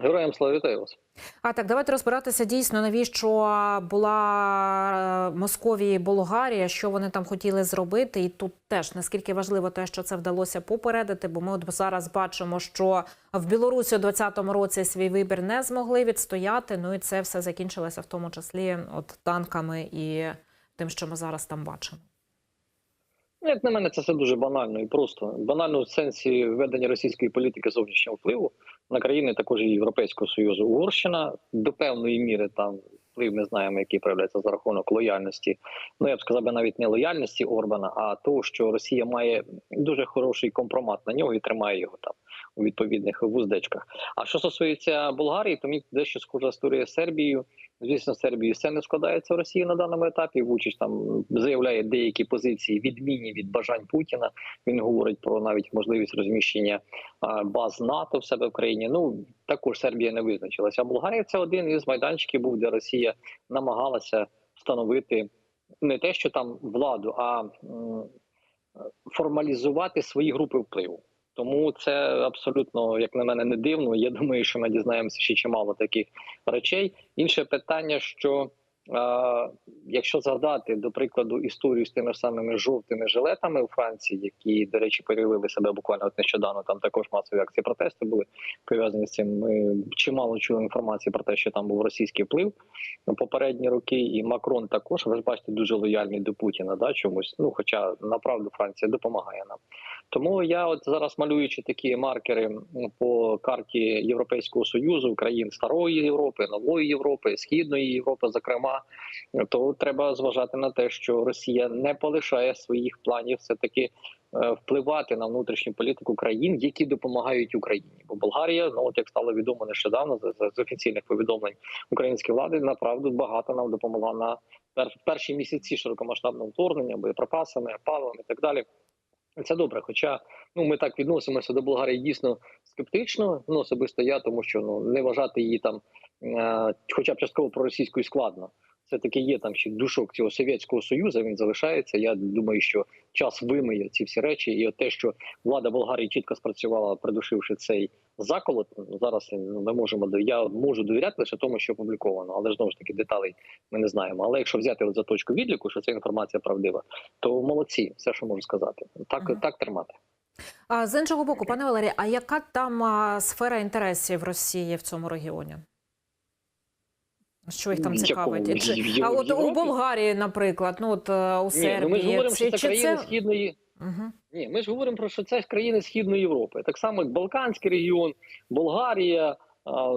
Героям слава вітаю вас. А так, давайте розбиратися дійсно, навіщо була е, Московія і Болгарія, що вони там хотіли зробити. І тут теж наскільки важливо те, що це вдалося попередити, бо ми от зараз бачимо, що в Білорусі у 2020 році свій вибір не змогли відстояти. Ну і це все закінчилося в тому числі от танками і тим, що ми зараз там бачимо. Ну, Як на мене, це все дуже банально і просто банально в сенсі ведення російської політики зовнішнього впливу на країни також і Європейського союзу. Угорщина до певної міри там вплив ми знаємо, який проявляється за рахунок лояльності. Ну я б сказав би навіть не лояльності Орбана, а того, що Росія має дуже хороший компромат на нього і тримає його там у відповідних вуздечках. А що стосується Болгарії, то мені дещо схожа історія з Сербією. Звісно, Сербії все не складається в Росії на даному етапі. Вучич там заявляє деякі позиції відмінні від бажань Путіна. Він говорить про навіть можливість розміщення баз НАТО в себе в країні. Ну також Сербія не визначилася. А Болгарія це один із майданчиків, був де Росія намагалася встановити не те, що там владу, а формалізувати свої групи впливу. Тому це абсолютно, як на мене, не дивно. Я думаю, що ми дізнаємося ще чимало таких речей. Інше питання, що якщо згадати до прикладу історію з тими самими жовтими жилетами у Франції, які, до речі, проявили себе буквально от нещодавно, там також масові акції протесту були пов'язані з цим. Ми чимало чули інформації про те, що там був російський вплив на попередні роки, і Макрон також ви ж бачите дуже лояльний до Путіна. Да, чомусь. Ну, хоча направду Франція допомагає нам. Тому я от зараз малюючи такі маркери по карті Європейського союзу, країн старої Європи, нової Європи, східної Європи, зокрема, то треба зважати на те, що Росія не полишає своїх планів все таки впливати на внутрішню політику країн, які допомагають Україні. Бо Болгарія, ну от як стало відомо нещодавно, з, офіційних повідомлень української влади, направду багато нам допомогла на пер, перші місяці широкомасштабного вторгнення, боєприпасами, паливом і так далі. Це добре, хоча ну ми так відносимося до Болгарії дійсно скептично. Ну особисто я, тому що ну не вважати її там, е, хоча б частково проросійською складно. Все таки є там ще душок цього совєтського союзу. Він залишається. Я думаю, що час вимиє ці всі речі, і от те, що влада Болгарії чітко спрацювала, придушивши цей заколот. Ну, зараз ну, ми можемо до я можу довіряти лише тому, що опубліковано, але знову ж таки деталей ми не знаємо. Але якщо взяти от за точку відліку, що ця інформація правдива, то молодці, все, що можу сказати, так, Ага. так тримати. А з іншого боку, пане Валерій, а яка там а, сфера інтересів Росії в цьому регіоні? Що їх там якому? цікавить? Чи, а от у Болгарії, наприклад, ну от е, у Ні, ну ми ж говоримо, що це чи країни це... східної. Угу. Ні, ми ж говоримо про що це країни Східної Європи, так само як Балканський регіон, Болгарія.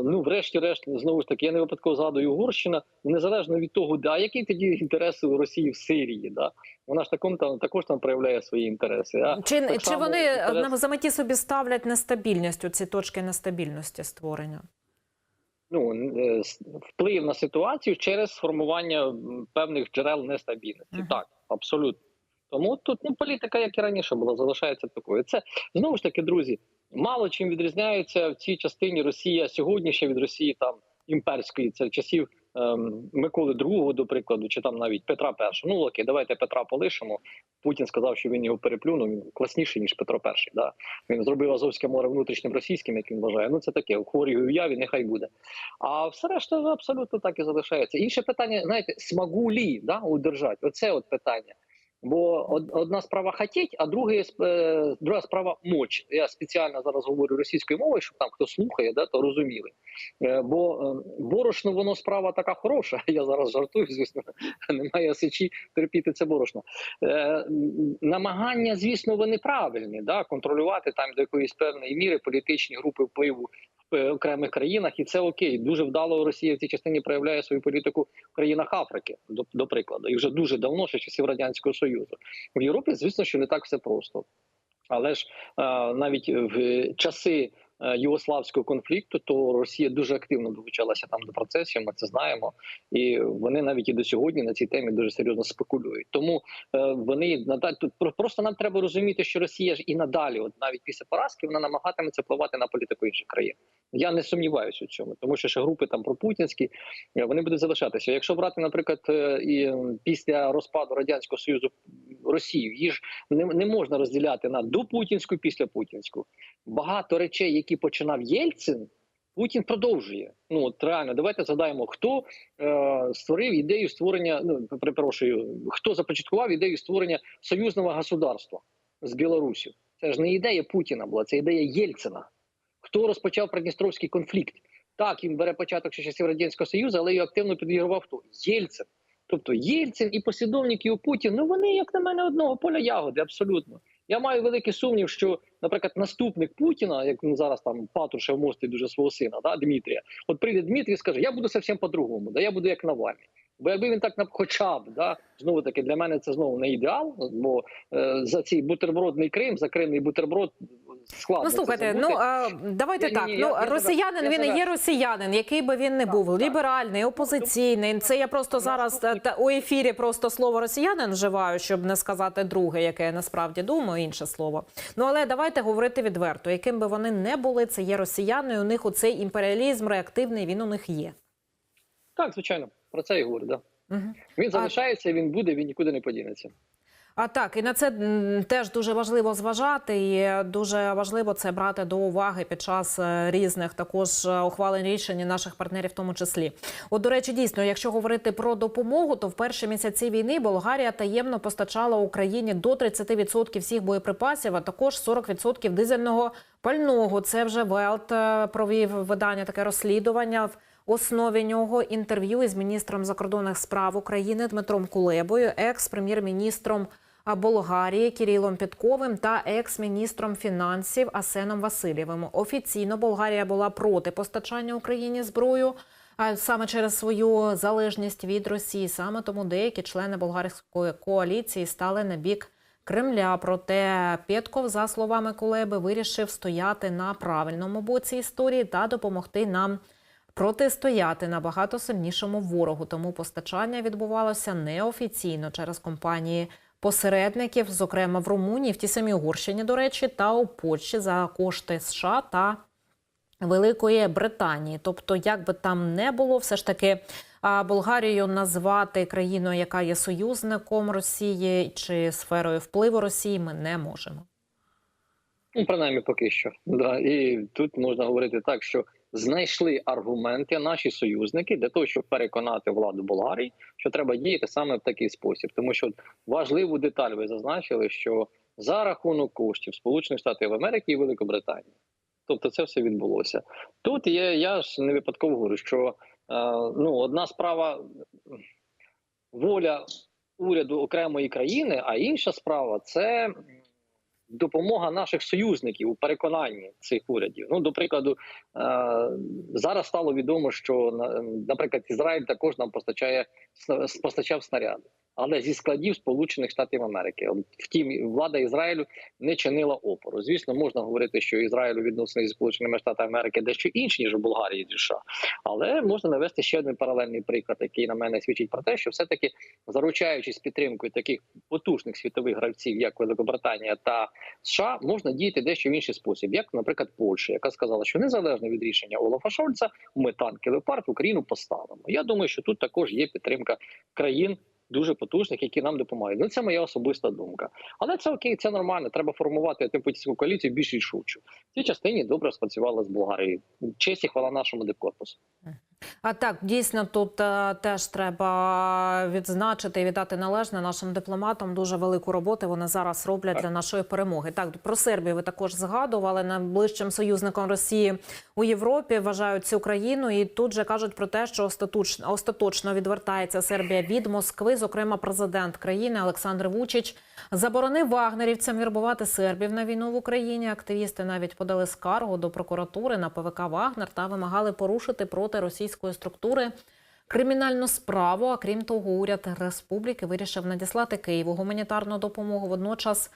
Ну, врешті-решт, знову ж таки, я не випадково згадую Угорщина, незалежно від того, да, які тоді інтереси у Росії в Сирії, да вона ж таком там також там проявляє свої інтереси. А Чи, так чи само вони інтерес- на за меті собі ставлять нестабільність у ці точки нестабільності створення? Ну е, вплив на ситуацію через формування певних джерел нестабільності. Мгм. Так, абсолютно. Тому тут ну політика, як і раніше була, залишається такою. Це знову ж таки, друзі, мало чим відрізняється в цій частині Росія сьогодні ще від Росії там імперської. Це часів Миколи II, до прикладу, чи там навіть Петра І. Ну окей, давайте Петра полишимо. Путін сказав, що він його переплюнув. Він класніший ніж Петро І. Да? Він зробив Азовське море внутрішнім російським, як він вважає. Ну це таке у хворій уяві, нехай буде. А все решта абсолютно так і залишається. Інше питання, знаєте, смогу лі да, удержати? Оце от питання. Бо одна справа хотіть, а друга, е, друга справа моч. Я спеціально зараз говорю російською мовою, щоб там хто слухає, да, то розуміли. Е, Бо е, борошно, воно справа така хороша. Я зараз жартую, звісно, немає сечі терпіти це борошно. Е, намагання, звісно, вони правильні, да, контролювати там до якоїсь певної міри політичні групи впливу в окремих країнах, і це окей. Дуже вдало Росія в цій частині проявляє свою політику в країнах Африки, до, до прикладу, і вже дуже давно, ще часів радянського союзу. В Європі, звісно, що не так все просто. Але ж навіть в часи югославського конфлікту, то Росія дуже активно долучалася там до процесів. Ми це знаємо, і вони навіть і до сьогодні на цій темі дуже серйозно спекулюють. Тому е, вони надалі тут про- просто нам треба розуміти, що Росія ж і надалі, от навіть після поразки, вона намагатиметься впливати на політику інших країн. Я не сумніваюся у цьому, тому що ще групи там пропутінські е, вони будуть залишатися. Якщо брати, наприклад, е, і після розпаду радянського союзу Росію, її ж не, не можна розділяти на допутінську, після путінську. Багато речей, які починав Єльцин. Путін продовжує. Ну от реально, давайте згадаємо, хто е, створив ідею створення. Ну перепрошую, хто започаткував ідею створення союзного государства з Білорусі. Це ж не ідея Путіна була, це ідея Єльцина. Хто розпочав Придністровський конфлікт? Так, він бере початок ще часів Радянського Союзу, але його активно підігрував хто? Єльцин. Тобто Єльцин і послідовники у Путін, ну вони, як на мене, одного поля ягоди, абсолютно. Я маю великий сумнів, що, наприклад, наступник Путіна, як він зараз там Патрушев мостить дуже свого сина, да, Дмитрія, от прийде Дмитрій і скаже: Я буду зовсім по-другому, да, я буду як Навальний. Бо якби він так хоча б, да, знову таки для мене це знову не ідеал, бо е, за цей бутербродний Крим, за кримний бутерброд складно. Ну слухайте, ну а, давайте Ні-ні-ні, так. ну я росіянин я він тебе- є росіянин, який би він не Так, був, так. ліберальний, опозиційний. Це я просто зараз та, та, у ефірі просто слово росіянин вживаю, щоб не сказати друге, яке я насправді думаю, інше слово. Ну але давайте говорити відверто, яким би вони не були, це є росіяни. У них оцей імперіалізм реактивний. Він у них є. Так, звичайно, про це і говорю. Да. Угу. Він залишається, він буде, він нікуди не подінеться. А так, і на це теж дуже важливо зважати, і дуже важливо це брати до уваги під час е, різних також е, ухвалень рішень наших партнерів, в тому числі. От, до речі, дійсно, якщо говорити про допомогу, то в перші місяці війни Болгарія таємно постачала Україні до 30% всіх боєприпасів, а також 40% дизельного пального. Це вже Велт е, провів видання таке розслідування. Основі нього інтерв'ю із міністром закордонних справ України Дмитром Кулебою, екс-прем'єр-міністром Болгарії Кирилом Підковим та екс-міністром фінансів Асеном Васильєвим. Офіційно Болгарія була проти постачання Україні зброю. А саме через свою залежність від Росії, саме тому деякі члени болгарської коаліції стали на бік Кремля. Проте Пєтков, за словами Кулеби, вирішив стояти на правильному боці історії та допомогти нам протистояти набагато сильнішому ворогу. Тому постачання відбувалося неофіційно через компанії посередників, зокрема в Румунії, в тій самій Угорщині, до речі, та у Польщі за кошти США та Великої Британії. Тобто, як би там не було, все ж таки а, Болгарію назвати країною, яка є союзником Росії чи сферою впливу Росії, ми не можемо. Ну, принаймні, поки що. Да. І тут можна говорити так, що знайшли аргументи наші союзники для того, щоб переконати владу Болгарії, що треба діяти саме в такий спосіб. Тому що важливу деталь ви зазначили, що за рахунок коштів Сполучених Штатів Америки і Великобританії. Тобто це все відбулося. Тут є, я ж не випадково говорю, що е, ну, одна справа воля уряду окремої країни, а інша справа це допомога наших союзників у переконанні цих урядів. Ну, до прикладу, е, зараз стало відомо, що на- наприклад, Ізраїль також нам постачає постачав снаряди, але зі складів Сполучених Штатів Америки. Втім, влада Ізраїлю не чинила опору. Звісно, можна говорити, що Ізраїлю відносини зі Сполученими Штатами Америки дещо інші ніж у Болгарії і США. Але можна навести ще один паралельний приклад, який на мене свідчить про те, що все таки заручаючись підтримкою таких потужних світових гравців, як Великобританія та США, можна діяти дещо в інший спосіб, як, наприклад, Польща, яка сказала, що незалежно від рішення Олафа Шольца, ми танки леопард в Україну поставимо. Я думаю, що тут також є підтримка країн. Дуже потужних, які нам допомагають. Ну це моя особиста думка. Але це окей, це нормально. Треба формувати типу коаліцію більш рішучу. В цій частині добре спрацювала з Болгарією. Честь і хвала нашому дипкорпусу. А так дійсно тут е, теж треба відзначити і віддати належне нашим дипломатам. Дуже велику роботу вони зараз роблять для нашої перемоги. Так про Сербію ви також згадували найближчим союзником Росії у Європі. Вважають цю країну, і тут же кажуть про те, що остаточно остаточно відвертається Сербія від Москви. Зокрема, президент країни Олександр Вучич заборонив вагнерівцям вірбувати сербів на війну в Україні. Активісти навіть подали скаргу до прокуратури на ПВК Вагнер та вимагали порушити проти російської структури кримінальну справу. А крім того, уряд республіки вирішив надіслати Києву гуманітарну допомогу. Водночас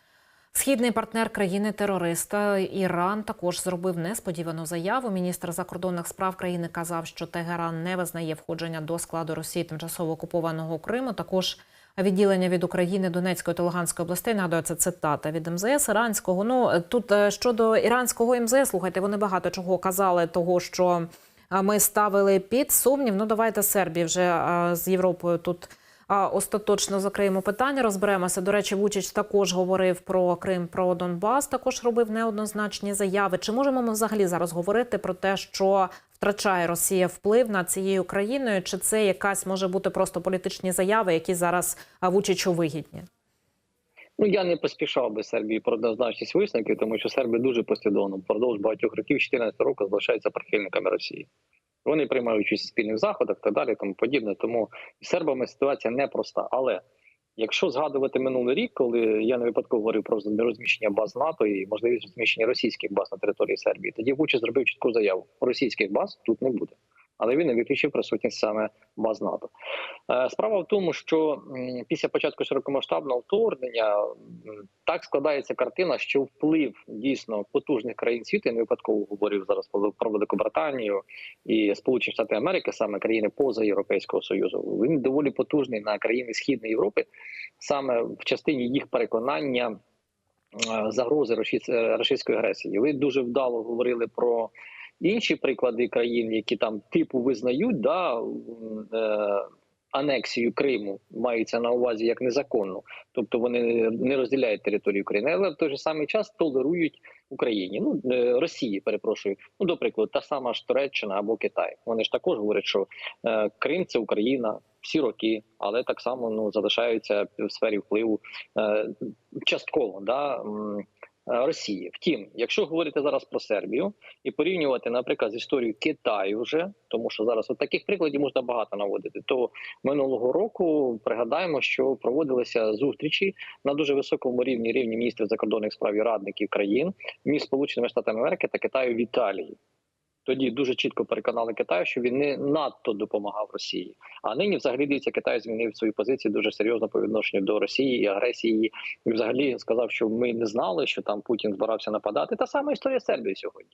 східний партнер країни-терориста Іран також зробив несподівану заяву. Міністр закордонних справ країни казав, що Тегеран не визнає входження до складу Росії тимчасово окупованого Криму. Також відділення від України Донецької та Луганської областей. Нагадую, цитата від МЗС іранського. Ну тут е, щодо іранського МЗС, слухайте, вони багато чого казали, того що ми ставили під сумнів. Ну давайте Сербії вже з Європою тут остаточно закриємо питання, розберемося. До речі, Вучич також говорив про Крим, про Донбас. Також робив неоднозначні заяви. Чи можемо ми взагалі зараз говорити про те, що втрачає Росія вплив над цією країною? Чи це якась може бути просто політичні заяви, які зараз Вучичу вигідні? Ну я не поспішав би Сербії про однозначність висновків, тому що Серби дуже послідовно впродовж багатьох років 14 року залишаються прихильниками Росії. Вони приймають участь у спільних заходах та далі, тому подібне. Тому з сербами ситуація непроста. Але якщо згадувати минулий рік, коли я не випадково говорив про розміщення баз НАТО і можливість розміщення російських баз на території Сербії, тоді Вучич зробив чітку заяву: російських баз тут не буде. Але він не виключив присутність саме баз НАТО. Е, Справа в тому, що після початку широкомасштабного вторгнення так складається картина, що вплив дійсно потужних країн світу, я не випадково говорив зараз про Великобританію і Сполучені Штати Америки, саме країни поза Європейського Союзу, він доволі потужний на країни Східної Європи, саме в частині їх переконання е, загрози е, російської агресії. Ви дуже вдало говорили про інші приклади країн, які там типу визнають да, е, анексію Криму, мається на увазі як незаконну, тобто вони не розділяють територію України, але в той же самий час толерують Україні. Ну е, Росії, перепрошую. Ну, до прикладу, та сама ж Туреччина або Китай. Вони ж також говорять, що е, Крим це Україна всі роки, але так само ну залишаються в сфері впливу е, частково. Да, Росії. Втім, якщо говорити зараз про Сербію і порівнювати, наприклад, з історією Китаю, вже тому що зараз от таких прикладів можна багато наводити. То минулого року пригадаємо, що проводилися зустрічі на дуже високому рівні рівні міністрів закордонних справ і радників країн між Сполученими Штатами Америки та Китаю в Італії. Тоді дуже чітко переконали Китаю, що він не надто допомагав Росії. А нині, взагалі, дивіться, Китай змінив свої позиції дуже серйозно по відношенню до Росії і агресії. І взагалі сказав, що ми не знали, що там Путін збирався нападати. Та сама історія Сербії сьогодні.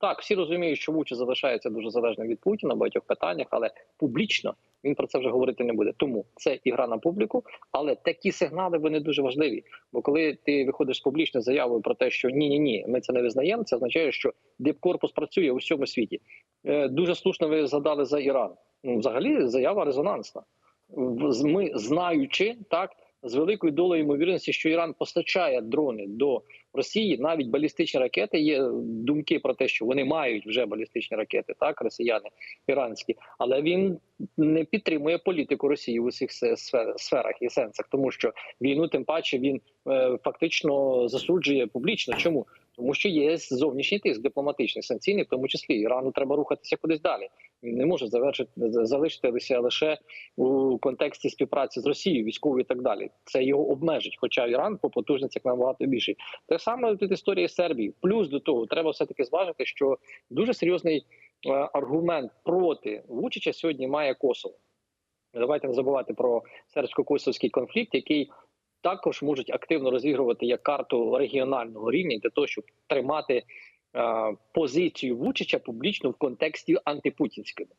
Так, всі розуміють, що Вучич залишається дуже залежним від Путіна в багатьох питаннях, але публічно він про це вже говорити не буде. Тому це ігра на публіку, але такі сигнали вони дуже важливі. Бо коли ти виходиш з публічною заявою про те, що ні, ні, ні, ми це не визнаємо, це означає, що дипкорпус працює у всьому світі. Е, Дуже слушно ви згадали за Іран. Ну, взагалі, заява резонансна. Ми знаючи так з великою долею ймовірності, що Іран постачає дрони до Росії, навіть балістичні ракети. Є думки про те, що вони мають вже балістичні ракети, так росіяни іранські, але він не підтримує політику Росії в усіх сферах і сенсах, тому що війну, тим паче, він е, фактично засуджує публічно. Чому? Тому що є зовнішній тиск дипломатичний, санкційний, в тому числі Ірану треба рухатися кудись далі. Він не може завершити залишитися лише у контексті співпраці з Росією, військовою і так далі. Це його обмежить. Хоча Іран по потужностях набагато більший. Те саме тут історія Сербії. Плюс до того треба все таки зважити, що дуже серйозний е, аргумент проти Вучича сьогодні має Косово. Давайте не забувати про сербсько-косовський конфлікт, який також можуть активно розігрувати як карту регіонального рівня для того, щоб тримати е, позицію Вучича публічно в контексті антипутінському.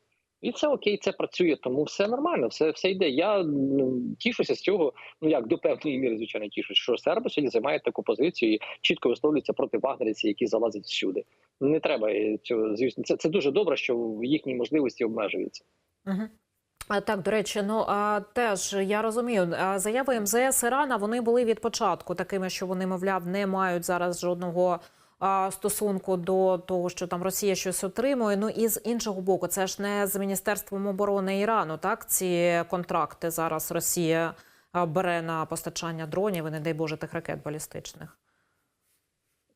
І це окей, це працює, тому все нормально, все все йде. Я ну, тішуся з цього. Ну як до певної міри, звичайно, тішусь, що серби сьогодні займають таку позицію і чітко висловлюються проти вагнерівців, які залазять всюди. Не треба цього. Звісно, це, це дуже добре, що їхні можливості обмежуються. Угу. Так, до речі, ну теж я розумію, заяви МЗС Ірана вони були від початку такими, що вони, мовляв, не мають зараз жодного стосунку до того, що там Росія щось отримує. Ну і з іншого боку, це ж не з міністерством оборони Ірану. Так, ці контракти зараз Росія бере на постачання дронів і не дай Боже тих ракет балістичних.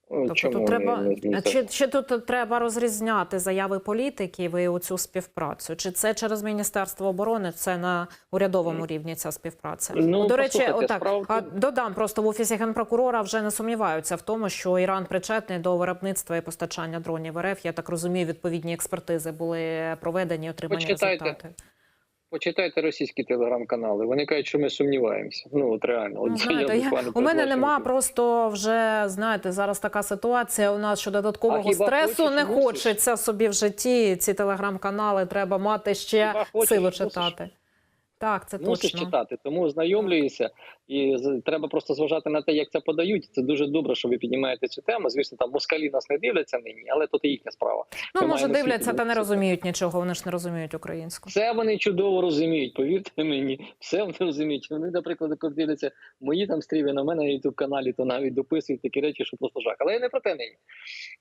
Тобто Чому тут треба не, чи, чи тут треба розрізняти заяви політиків і оцю співпрацю? Чи це через Міністерство оборони? Це на урядовому рівні ця співпраця? Ну, До речі, отак а, додам просто в офісі генпрокурора вже не сумніваються в тому, що Іран причетний до виробництва і постачання дронів РФ. Я так розумію, відповідні експертизи були проведені, отримані Почитайте. результати. Почитайте російські телеграм-канали. Вони кажуть, що ми сумніваємося. Ну от реально, от Ну, знаєте, я, я у мене нема просто вже знаєте зараз така ситуація. У нас що додаткового стресу хочеш, не мусиш? хочеться собі в житті. Ці телеграм-канали треба мати ще Хіба хочеш, силу мусиш? читати. Так, це мусиш точно. читати, тому ознайомлюєшся. І треба просто зважати на те, як це подають. Це дуже добре, що ви піднімаєте цю тему. Звісно, там москалі нас не дивляться нині, але то і їхня справа. Ну Ми може дивляться та не розуміють нічого. Вони ж не розуміють українську. Це вони чудово розуміють. Повірте мені, все вони розуміють. Вони, наприклад, коли дивляться мої там стріми на мене на youtube каналі, то навіть дописують такі речі, що просто жах. Але я не про те нині.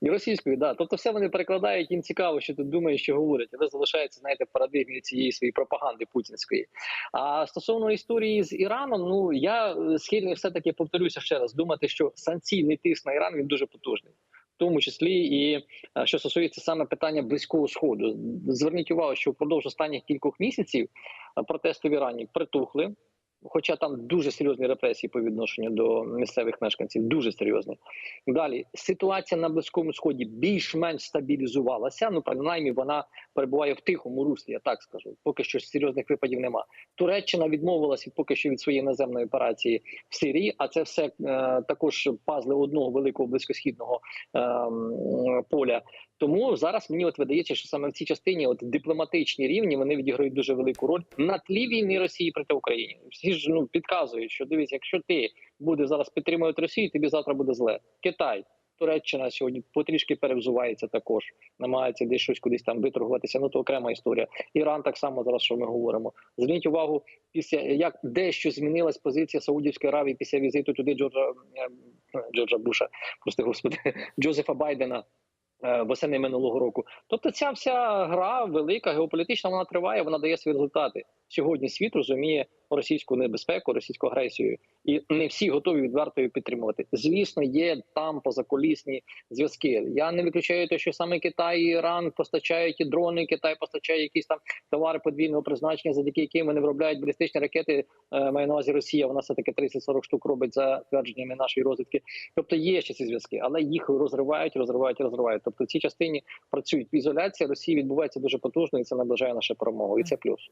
І російською, да. Тобто, все вони перекладають. Їм цікаво, що тут думають, що говорять, але залишається, знаєте, в парадигмі цієї своєї пропаганди путінської. А стосовно історії з Іраном, ну я е, схильний все таки повторюся ще раз, думати, що санкційний тиск на Іран він дуже потужний. В тому числі і е, що стосується саме питання близького сходу, зверніть увагу, що впродовж останніх кількох місяців е, протести в Ірані притухли. Хоча там дуже серйозні репресії по відношенню до місцевих мешканців, дуже серйозні. Далі ситуація на близькому сході більш-менш стабілізувалася. Ну принаймні вона перебуває в тихому руслі. Я так скажу. Поки що серйозних випадів нема. Туреччина відмовилася поки що від своєї наземної операції в Сирії. А це все е, також пазли одного великого близькосхідного е, поля. Тому зараз мені от видається, що саме в цій частині, от дипломатичні рівні, вони відіграють дуже велику роль на тлі війни Росії проти України. Всі ж ну підказують, що дивись, якщо ти будеш зараз підтримувати Росію, тобі завтра буде зле. Китай. Туреччина сьогодні потрішки перевзувається також, намагається десь щось кудись там виторгуватися. Ну то окрема історія. Іран так само зараз, що ми говоримо. Зверніть увагу, після як дещо змінилась позиція Саудівської Аравії після візиту туди Джорджа е, Джорджа Буша, прости господи, Джозефа Байдена. Е, Восени минулого року, тобто ця вся гра велика, геополітична, вона триває, вона дає свої результати. Сьогодні світ розуміє російську небезпеку, російську агресію, і не всі готові відверто її підтримувати. Звісно, є там позаколісні зв'язки. Я не виключаю те, що саме Китай і Іран постачають і дрони. Китай постачає якісь там товари подвійного призначення, завдяки яким вони виробляють балістичні ракети. Е, маю на увазі Росія. Вона все таки 30-40 штук робить за твердженнями нашої розвідки. Тобто є ще ці зв'язки, але їх розривають, розривають, розривають. Тобто в цій частині працюють ізоляція Росії відбувається дуже потужно, і це наближає нашу перемогу. І це плюс.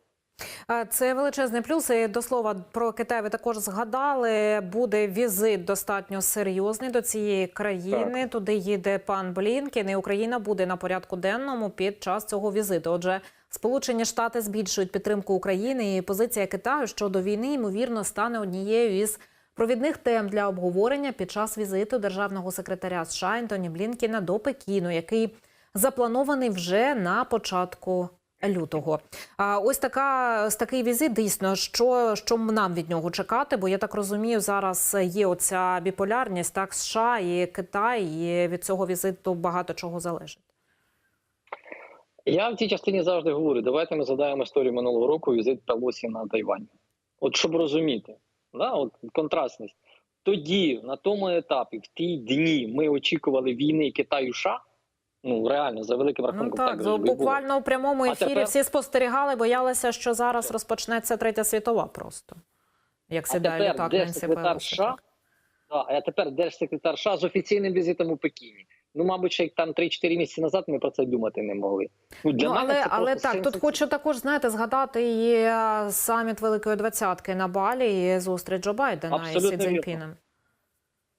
Це величезний плюс. І до слова про Китай ви також згадали. Буде візит достатньо серйозний до цієї країни. Туди їде пан Блінкен, і Україна буде на порядку денному під час цього візиту. Отже, Сполучені Штати збільшують підтримку України, і позиція Китаю щодо війни ймовірно стане однією із провідних тем для обговорення під час візиту державного секретаря США Ентоні Блінкіна до Пекіну, який запланований вже на початку лютого. А ось така ось такий візит. Дійсно, що, що нам від нього чекати? Бо я так розумію, зараз є оця біполярність, так США і Китай, і від цього візиту багато чого залежить. Я в цій частині завжди говорю: давайте ми згадаємо історію минулого року візит Пелосі на Тайвань. От щоб розуміти, да, от контрастність. Тоді, на тому етапі, в ті дні, ми очікували війни Китаю США. Ну реально за великим Ну рахунком так, так завжди було. буквально у прямому А ефірі тепер- всі спостерігали, боялися, що зараз розпочнеться третя світова просто. Як А сідає тепер літак держсекретар. США, да, а тепер держсекретар США з офіційним візитом у Пекіні. Ну, мабуть, ще там 3-4 місяці назад ми про це думати не могли. Ну, для ну, мене але це але так, тут хочу також знаєте згадати і е, саміт Великої Двадцятки на Балі і зустріч Джо Байдена Абсолютно із Сі вірно. Цзіньпіном.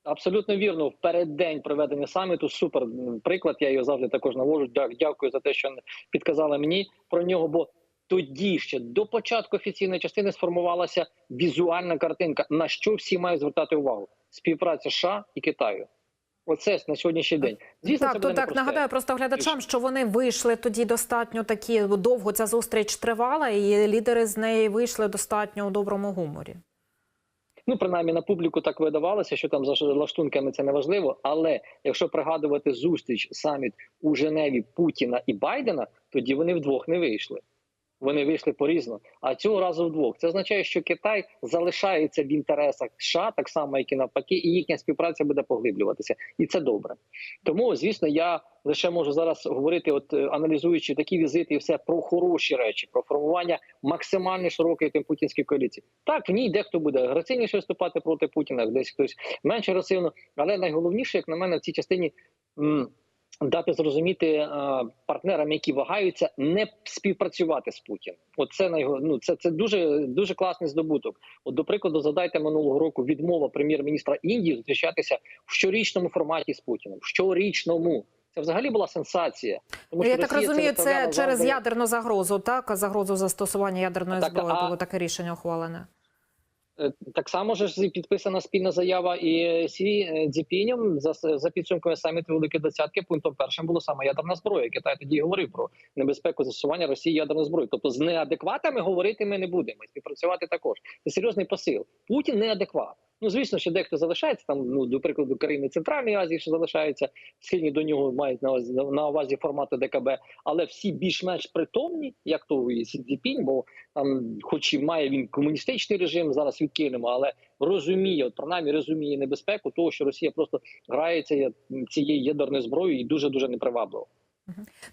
Абсолютно вірно. В переддень проведення саміту супер приклад. Я його завжди також навожу. Дякую за те, що підказали мені про нього. Бо тоді ще до початку офіційної частини сформувалася візуальна картинка, на що всі мають звертати увагу: співпраця США і Китаю. Оце на сьогоднішній день. Звісно, так, це то так нагадаю просто глядачам, що вони вийшли тоді достатньо такі довго. Ця зустріч тривала, і лідери з неї вийшли достатньо у доброму гуморі. Ну, принаймні на публіку так видавалося, що там за лаштунками це не важливо. Але якщо пригадувати зустріч саміт у Женеві Путіна і Байдена, тоді вони вдвох не вийшли. Вони вийшли порізно. А цього разу вдвох. Це означає, що Китай залишається в інтересах США, так само, як і навпаки, і їхня співпраця буде поглиблюватися, і це добре. Тому, звісно, я лише можу зараз говорити, от е, аналізуючи такі візити, і все про хороші речі, про формування максимально широкої тим путінської коаліції. Так в ній дехто буде агресивніше виступати проти Путіна, десь хтось менш агресивно. Але найголовніше, як на мене, в цій частині. Дати зрозуміти е, партнерам, які вагаються, не співпрацювати з Путіним. От це найго- ну, це, це дуже дуже класний здобуток. От до прикладу, задайте минулого року відмова прем'єр-міністра Індії зустрічатися в щорічному форматі з Путіним. В щорічному це взагалі була сенсація. Тому Я що так розумію, виставляла це через ядерну загрозу, так загрозу застосування ядерної Так, зброї а- було таке рішення ухвалене. Е, Так само ж підписана спільна заява і Сі Дзіпіням Цзіпінем за, за підсумками саміту Великої Двадцятки. Пунктом першим було саме ядерна зброя. Китай тоді говорив про небезпеку застосування Росії ядерної зброї. Тобто з неадекватами говорити ми не будемо. Співпрацювати також. Це серйозний посил. Путін неадекват. Ну звісно, що дехто залишається там. Ну до прикладу, країни Центральної Азії, що залишаються схильні до нього, мають на увазі на увазі формату ДКБ, але всі більш-менш притомні, як то і Сі Цзіпінь, бо там, хоч і має він комуністичний режим, зараз відкинемо, але розуміє, от принаймні розуміє небезпеку того, що Росія просто грається цією ядерною зброєю і дуже дуже непривабливо.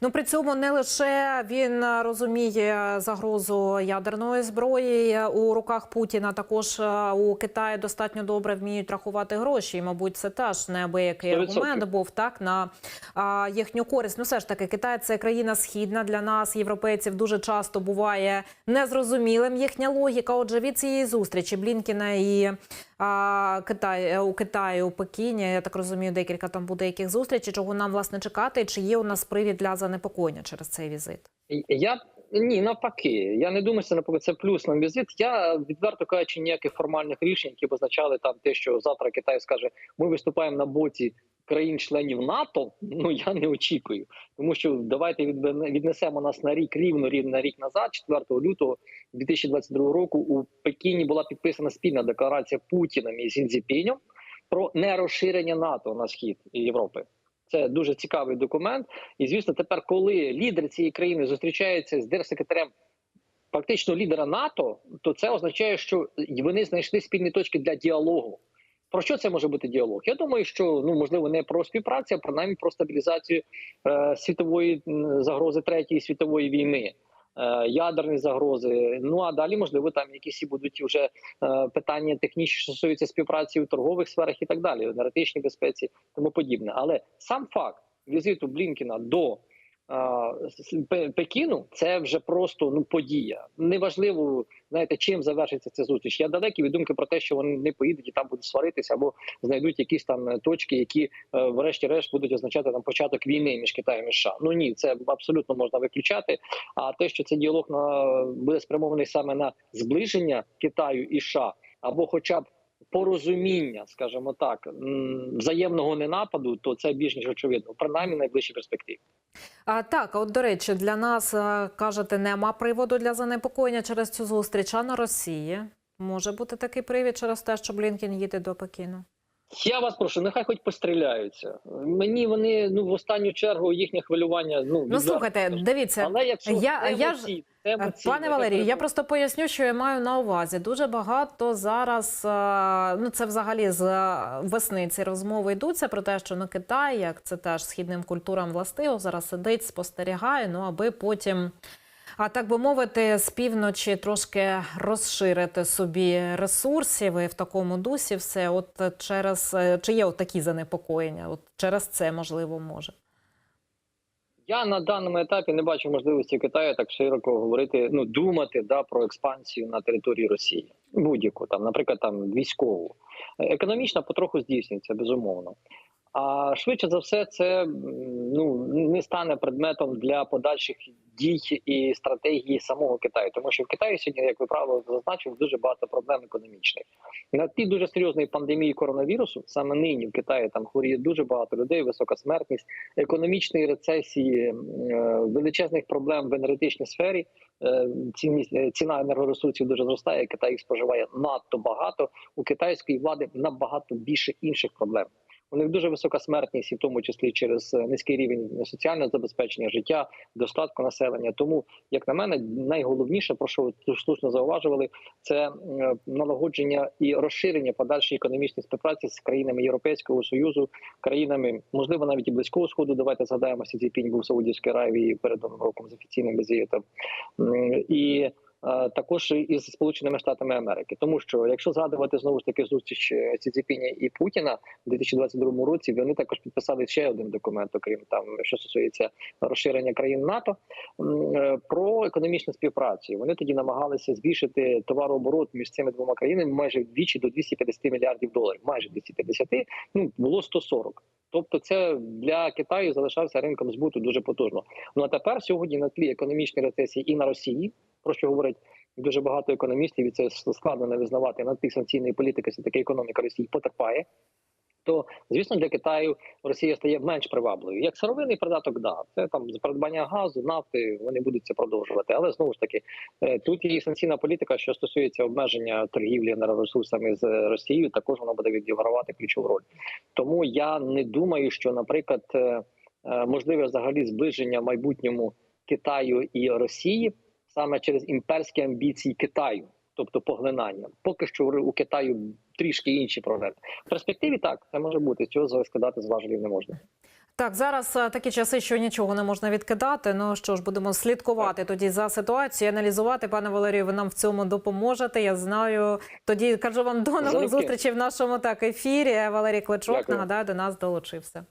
Ну при цьому не лише він е, розуміє загрозу ядерної зброї е, у руках Путіна. Також е, у Китаї достатньо добре вміють рахувати гроші. І, мабуть, це теж неабиякий 100%. аргумент був так на а, їхню користь. Ну, все ж таки, Китай це країна східна для нас, європейців, дуже часто буває незрозумілим їхня логіка. Отже, від цієї зустрічі Блінкіна і Китай е, у Китаї у Пекіні. Я так розумію, декілька там буде яких зустрічей. Чого нам власне чекати? Чи є у нас привід для занепокоєння через цей візит? Я ні, навпаки. Я не думаю, що навпаки це плюс на візит. Я відверто кажучи, ніяких формальних рішень, які б означали там те, що завтра Китай скаже, ми виступаємо на боці країн-членів НАТО. Ну я не очікую, тому що давайте віднесемо нас на рік рівно рівно рік назад, 4 лютого 2022 року. У Пекіні була підписана спільна декларація Путіним і Сінзіпінем про нерозширення НАТО на схід Європи. Це дуже цікавий документ. І звісно, тепер, коли лідер цієї країни зустрічається з держсекретарем фактично лідера НАТО, то це означає, що вони знайшли спільні точки для діалогу. Про що це може бути діалог? Я думаю, що ну можливо не про співпрацю, а принаймні про стабілізацію е, світової загрози третьої світової війни. е, Ядерні загрози, ну а далі можливо там якісь і будуть вже е, питання технічні, що стосуються співпраці у торгових сферах і так далі, енергетичній безпеці, тому подібне. Але сам факт візиту Блінкіна до Пекіну це вже просто ну подія. Неважливо, знаєте, чим завершиться ця зустріч. Я далекий від думки про те, що вони не поїдуть і там будуть сваритися або знайдуть якісь там е, точки, які е, врешті-решт будуть означати там початок війни між Китаєм і США. Ну ні, це абсолютно можна виключати. А те, що цей діалог на буде спрямований саме на зближення Китаю і США, або, хоча б порозуміння, скажімо так, взаємного ненападу, то це більш ніж очевидно, принаймні в найближчій перспективі. А так, от до речі, для нас е, кажете, нема приводу для занепокоєння через цю зустріч. А на Росії може бути такий привід через те, що Блінкін їде до Пекіну. Я вас прошу, нехай хоч постріляються. Мені вони ну в останню чергу їхнє хвилювання. Ну Ну слухайте, дивіться, але якщо я- я ж- Пане Валерію, я просто поясню, що я маю на увазі. Дуже багато зараз, е, ну це взагалі з е, весни ці розмови йдуться про те, що на Китай, як це теж східним культурам властиво, зараз сидить, спостерігає, ну аби потім. А так би мовити, з півночі трошки розширити собі ресурсів і в такому дусі все. От через е, чи є такі занепокоєння? От через це можливо може. Я на даному етапі не бачу можливості Китаю так широко говорити, ну думати да про експансію на території Росії, будь-яку там, наприклад, там військову, економічна потроху здійснюється безумовно. А швидше за все, це ну не стане предметом для подальших дій і стратегії самого Китаю, тому що в Китаї сьогодні, як ви правильно зазначив, дуже багато проблем економічних. На тлі дуже серйозної пандемії коронавірусу саме нині в Китаї там хворіє дуже багато людей, висока смертність, економічної рецесії, е, величезних проблем в енергетичній сфері. Е, Цінність е, ціна енергоресурсів дуже зростає. Китай їх споживає надто багато. У китайської влади набагато більше інших проблем. У них дуже висока смертність, і в тому числі через е, низький рівень соціального забезпечення життя, достатку населення. Тому, як на мене, найголовніше, про що ви слушно зауважували, це налагодження і розширення подальшої економічної співпраці з країнами Європейського союзу, країнами, можливо, навіть і близького сходу. Давайте згадаємо, Сі Цзіньпінь був в Саудівській Аравії перед новим роком з офіційним візитом. І також із Сполученими Штатами Америки, тому що якщо згадувати знову ж таки зустріч е, Цзіньпіня і Путіна у 2022 році, вони також підписали ще один документ, окрім там, що стосується розширення країн НАТО е, про економічну співпрацю. Вони тоді намагалися збільшити товарооборот між цими двома країнами майже вдвічі до 250 мільярдів доларів. Майже 250, ну було 140. Тобто, це для Китаю залишався ринком збуту дуже потужно. Ну а тепер сьогодні на тлі економічної рецесії і на Росії, про що говорить Дуже багато економістів і це складно не визнавати на тих санкційної політики, все таки економіка Росії потерпає. То звісно, для Китаю Росія стає менш привабливою. Як сировинний придаток, да це там придбання газу, нафти вони будуть це продовжувати. Але знову ж таки, е, тут є санкційна політика, що стосується обмеження торгівлі енергоресурсами з Росією, також вона буде відігравати ключову роль. Тому я не думаю, що, наприклад, е, е, можливе взагалі зближення в майбутньому Китаю і Росії саме через імперські амбіції Китаю, тобто поглинання. Поки що у Китаю трішки інші проблеми. В перспективі так це може бути. Цього скидати з важелів не можна. Так, зараз е, такі часи, що нічого не можна відкидати. Ну що ж, будемо слідкувати тоді за ситуацією, аналізувати. Пане Валерію, ви нам в цьому допоможете. Я знаю. Тоді кажу вам до нових зустрічей в нашому так ефірі. Валерій Кличок нагадаю, до нас долучився.